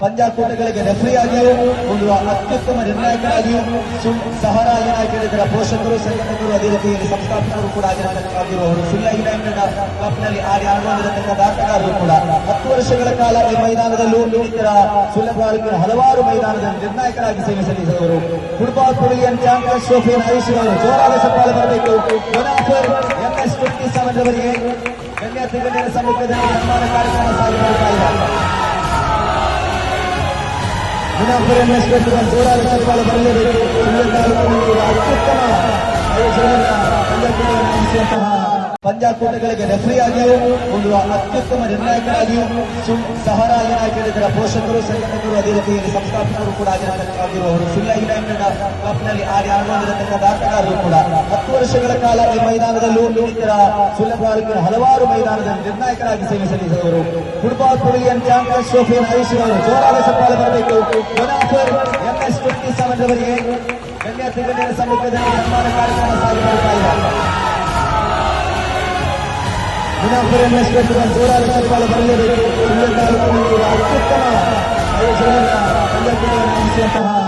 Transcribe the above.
ಪಂದ್ಯಾಕೂಟಗಳಿಗೆ ಆಗಿಯೂ ಒಂದು ಅತ್ಯುತ್ತಮ ನಿರ್ಣಾಯಕರಾಗಿಯೂ ಸು- ಸಹರಾಜನಾಗಿ ಇದರ ಪೋಷಕರು ಸಂಘಟಕರು ಅದೇ ರೀತಿಯಲ್ಲಿ ಸಂಸ್ಥಾಪಕರು ಕೂಡ ಆಗಿರತಕ್ಕಂಥವರು ಸುಳ್ಳ ಯುನೈಟೆಡ್ ಕಪ್ನಲ್ಲಿ ಆಡಿ ಆಡುವಂತಿರತಕ್ಕಂಥ ಆಟಗಾರರು ಕೂಡ. ಹತ್ತು ವರ್ಷಗಳ ಕಾಲ ಈ ಮೈದಾನದಲ್ಲೂ ಇನ್ನಿತರ ಸುಳ್ಳ ತಾಲೂಕಿನ ಹಲವಾರು ಮೈದಾನದಲ್ಲಿ ನಿರ್ಣಾಯಕರಾಗಿ ಸೇವೆ ಸಲ್ಲಿಸಿದವರು ಫುಟ್ಬಾಲ್ ಕೊಡುಗೆಯನ್ನು ಚಾಂಪಿಯನ್ಸ್ ಟ್ರೋಫಿಯನ್ನು ಆಯೋಜಿಸಿದವರು ಜೋರಾದ ಸವಾಲು ಬರಬೇಕು ಎಂಎಸ್ ಟ್ವೆಂಟಿ ಸೆವೆನ್ ರವರಿಗೆ ಗಣ್ಯ ಗಣ್ಯರ ಸಮ್ಮುಖದಲ್ಲಿ ಸನ್ಮಾನ ಕಾರ್ಯಕ್ರಮ ಸಾಗಿ ಬರ್ತಾ ಕ್ಷೇತ್ರದ ಎಂಎಸ್ ಟ್ವೆಂಟಿ ಬರಲೇಬೇಕು. ಅತ್ಯುತ್ತಮ ನಡೆಸುವಂತಹ ಪಂದ್ಯಾಕೂಟಗಳಿಗೆ ರೆಫರಿಯಾಗಿಯೂ ಒಂದು ಅತ್ಯುತ್ತಮ ನಿರ್ಣಾಯಕರಾಗಿಯೂ ಸು- ಸಹರಾಜನಾಗಿ ಇದರ ಪೋಷಕರು, ಸಂಘಟಕರು ಅದೇ ರೀತಿಯಲ್ಲಿ ಸಂಸ್ಥಾಪಕರು ಕೂಡ ಆಗಿರತಕ್ಕಂಥವರು ಸಿಲ್ಲಾ ಯುನೈಟೆಡ್ ಕಪ್ನಲ್ಲಿ ಆಡಿ ಆಡುವಂತಿರತಕ್ಕಂಥ ಆಟಗಾರರು ಕೂಡ. ಹತ್ತು ವರ್ಷಗಳ ಕಾಲ ಈ ಮೈದಾನದಲ್ಲೂ ಇನ್ನಿತರ ಸುಳ್ಳ ತಾಲೂಕಿನ ಹಲವಾರು ಮೈದಾನದಲ್ಲಿ ನಿರ್ಣಾಯಕರಾಗಿ ಸೇವೆ ಸಲ್ಲಿಸಿದವರು ಫುಟ್ಬಾಲ್ ಪುಡಿಯನ್ ಚಾಂಪಿಯನ್ಸ್ ಟ್ರೋಫಿಯನ್ನು ಹರಿಸಿದವರು ಜೋರಾದ ಸವಾಲು ಬರಬೇಕು. ಅವರಿಗೆ ಗಣ್ಯ ತ್ರಿಗಣ್ಯರ ಸಮ್ಮುಖದ ಸನ್ಮಾನ ಕಾರ್ಯಕ್ರಮ ಸಾಗಿಸ್ತಾ ಇದ್ದಾರೆ ಮುನಾಪುರ ಎನ್ಎಸ್ಪೇಟರ ನೂರಾರು ರೂಪಾಯಿ ಬರಲೇಬೇಕು ಅತ್ಯುತ್ತಮ ಆಯೋಜನೆಯನ್ನು ನಡೆಸುವಂತಹ